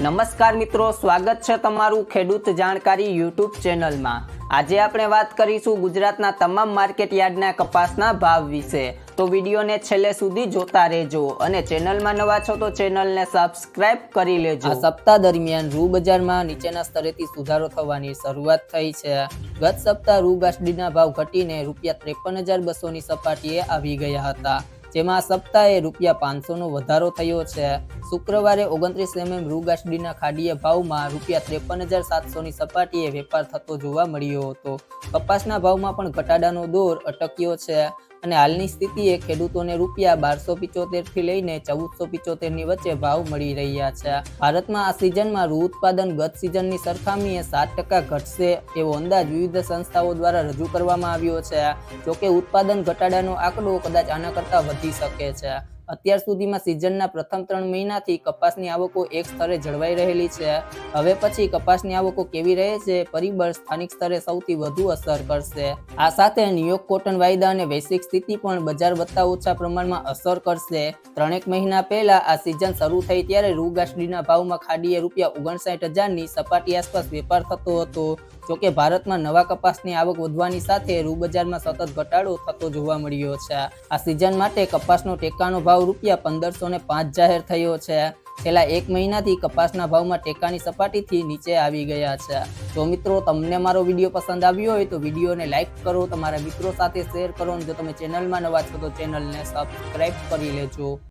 નમસ્કાર મિત્રો, સ્વાગત છે તમારું ખેડૂત જાણકારી યુટ્યુબ ચેનલમાં. આજે આપણે વાત કરીશું ગુજરાતના તમામ માર્કેટ યાર્ડના કપાસના ભાવ વિશે. તો વિડીયોને છેલ્લે સુધી જોતા રહેજો અને ચેનલમાં નવા છો તો ચેનલને સબસ્ક્રાઇબ કરી લેજો. આ સપ્તાહ દરમિયાન રૂ બજારમાં નીચેના સ્તરેથી સુધારો થવાની શરૂઆત થઈ છે. ગત સપ્તાહ રૂ ગાસડીના ભાવ ઘટીને રૂપિયા ત્રેપન હજાર બસોની સપાટીએ આવી ગયા હતા. જેમાં સપ્તાહે રૂપિયા પાંચસોનો વધારો થયો છે. શુક્રવારે ઓગણત્રીસ એમએમ રૂગાસડીના ખાડીય ભાવમાં રૂપિયા ત્રેપન હજાર સાતસોની સપાટીએ વેપાર થતો જોવા મળ્યો હતો. કપાસના ભાવમાં પણ ઘટાડાનો દોર અટક્યો છે અને હાલની સ્થિતિએ ખેડૂતોને રૂપિયા બારસો પિચોતેરથી લઈને ચૌદસો પિચોતેરની વચ્ચે ભાવ મળી રહ્યા છે. ભારતમાં આ સિઝનમાં રૂ ઉત્પાદન ગત સિઝનની સરખામણીએ સાત ટકા ઘટશે એવો અંદાજ વિવિધ સંસ્થાઓ દ્વારા રજૂ કરવામાં આવ્યો છે. જોકે ઉત્પાદન ઘટાડાનો આંકડો કદાચ આના કરતાં વધી શકે છે. અત્યાર સુધીમાં સિઝનના પ્રથમ ત્રણ મહિનાથી કપાસની આવકો એક સ્તરે જળવાઈ રહેલી છે. હવે પછી કપાસની આવકો કેવી રહે છે, પરિબળ સ્થાનિક સ્તરે સૌથી વધુ અસર કરશે. આ સાથે ન્યુયોર્ક કોટન વાયદા અને વૈશ્વિક સ્થિતિ પણ બજાર વધતા ઓછા પ્રમાણમાં અસર કરશે. ત્રણેક મહિના પહેલા આ સિઝન શરૂ થઈ ત્યારે રૂ ભાવમાં ખાડીએ રૂપિયા ઓગણસાઠ હજારની સપાટી આસપાસ વેપાર થતો હતો. જોકે ભારતમાં નવા કપાસની આવક વધવાની સાથે રૂબજારમાં સતત ઘટાડો થતો જોવા મળ્યો છે. આ સિઝન માટે કપાસનો ટેકાનો ભાવ રૂપિયા પંદરસો ને પાંચ જાહેર થયો છે. છેલ્લા એક મહિનાથી કપાસના ભાવમાં ટેકાની સપાટીથી નીચે આવી ગયા છે. તો મિત્રો તમને મારો વીડિયો પસંદ આવ્યો હોય તો વિડીયોને લાઇક કરો, તમારા મિત્રો સાથે શેર કરો અને જો તમે ચેનલમાં નવા છો તો ચેનલને સબસ્ક્રાઇબ કરી લેજો.